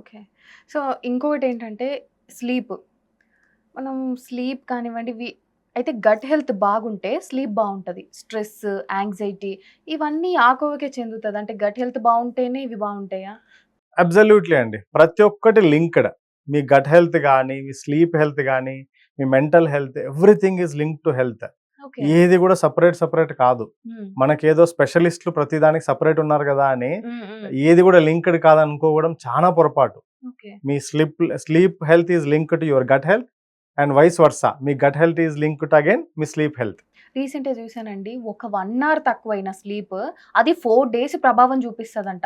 Okay. So, ఇంకొకటి ఏంటంటే sleep. మనం స్లీప్ కానివ్వండి వి అయితే గట్ హెల్త్ బాగుంటే స్లీప్ బాగుంటుంది స్ట్రెస్, యాంగ్జైటీ ఇవన్నీ ఆకోవకే చెందుతుంది అంటే గట్ హెల్త్ బాగుంటేనే ఇవి బాగుంటాయా అబ్సల్యూట్‌లీ అండి. ప్రతి ఒక్కటి లింక్డ్. మీ గట్ హెల్త్ కానీ మీ స్లీప్ హెల్త్ కానీ మీ mental health everything is link to health. ఏది గూడా సెపరేట్, సెపరేట్ కాదు. మనకేదో స్పెషలిస్ట్‌లు ప్రతి దానికి సెపరేట్ ఉన్నారు గదా! అని. ఏది గూడా లింక్డ్ కాదనుకోవడం చానా పొరపాటు. మీ slip sleep health is linked to your gut health and vice versa. Me gut health is linked to again me sleep health. రీసెంట్‌గా చూసానండి. ఒక 1 అవర్ తక్కువైన స్లీప్ అది 4 డేస్ ప్రభావం చూపిస్తదంట.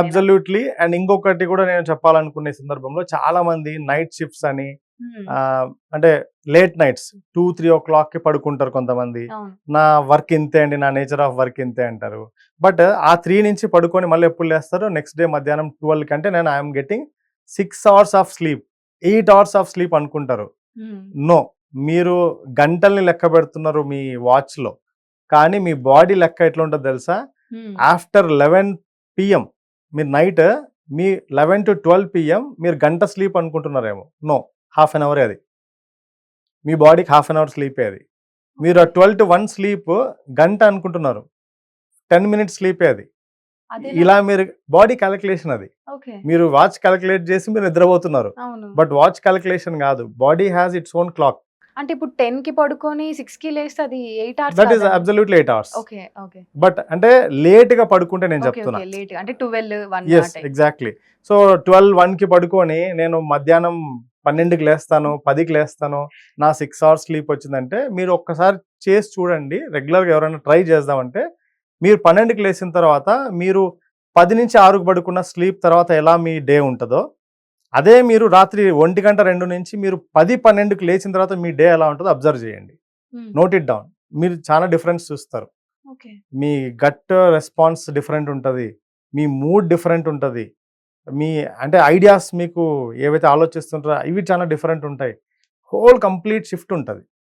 అబ్సల్యూట్‌లీ. అండ్ ఇంకొకటి గూడా నేను చెప్పాలనుకునే సందర్భంలో చాలా మంది నైట్ షిఫ్ట్స్ అని అంటే లేట్ నైట్స్ 2, 3:00కి పడుకుంటారు కొంతమంది. నా వర్క్ ఇంతే అండి. నా నేచర్ ఆఫ్ వర్క్ ఇంతే అంటారు. బట్ ఆ 3 నుంచి పడుకొని మళ్ళీ ఎప్పుడు లేస్తారు? నెక్స్ట్ డే మధ్యాహ్నం 12 కంటే నేను I am getting 6 hours of sleep. 8 hours of sleep అనుకుంటారు. నో. మీరు గంటల్ని లెక్క పెడుతున్నారు మీ వాచ్‌లో. కానీ మీ బాడీ లెక్క ఎట్లుంటదో తెలుసా? హ్మ్. ఆఫ్టర్ 11 పీఎం మీరు నైట్ మీ 11-12 పీఎం మీరు గంట స్లీప్ అనుకుంటున్నారేమో. నో. హాఫ్ అన్ అవరే అది. మీ బాడీకి హాఫ్ అన్ అవర్ స్లీపే అది. మీరు ఆ 12-1 స్లీప్ గంట అనుకుంటున్నారు. 10 మినిట్స్ స్లీపే అది. ఇలా మీరు బాడీ కాలిక్యులేషన్ అది. మీరు వాచ్ కాలిక్యులేట్ చేసి మీరు నిద్రపోతున్నారు. బట్ వాచ్ కాలిక్యులేషన్ గాదు. Body has its own clock. అంటే ఇప్పుడు 10కి పడుకొని 6కి లేస్తే అది 8 hours that is? Absolutely 8 hours. Okay. Okay. But అంటే లేట్‌గా పడుకుంటే నేను. చెప్తున్నా. లేట్‌గా అంటే 12, 1 ఆ యెస్. టైం. ఎగ్జాక్ట్‌లీ. సో, 12, 1కి పడుకొని నేను మధ్యాహ్నం 12కి లేస్తాను, 10కి లేస్తాను. నా 6 అవర్స్ స్లీప్ వచ్చిందంటే మీరు ఒక్కసారి చేసి చూడండి. రెగ్యులర్‌గా ఎవరైనా ట్రై చేద్దామంటే మీరు 12కి లేసిన తర్వాత మీరు 10-6కి పడుకున్న స్లీప్ తర్వాత ఎలా మీ డే ఉంటదో, అదే మీరు రాత్రి 1 2 నుంచి మీరు 10, 12కి లేచిన తర్వాత మీ డే ఎలా ఉంటదో అబ్జర్వ్ చేయండి. Note it down. మీరు చాలా డిఫరెన్స్ చూస్తారు. మీ గట్ రెస్పాన్స్ డిఫరెంట్ ఉంటది. మీ మూడ్ డిఫరెంట్ ఉంటది. మీ అంటే ఐడియాస్ మీకు ఏవైతే ఆలోచిస్తుంటారో ఇవి చాలా డిఫరెంట్ ఉంటాయి. హోల్ కంప్లీట్ షిఫ్ట్ ఉంటుంది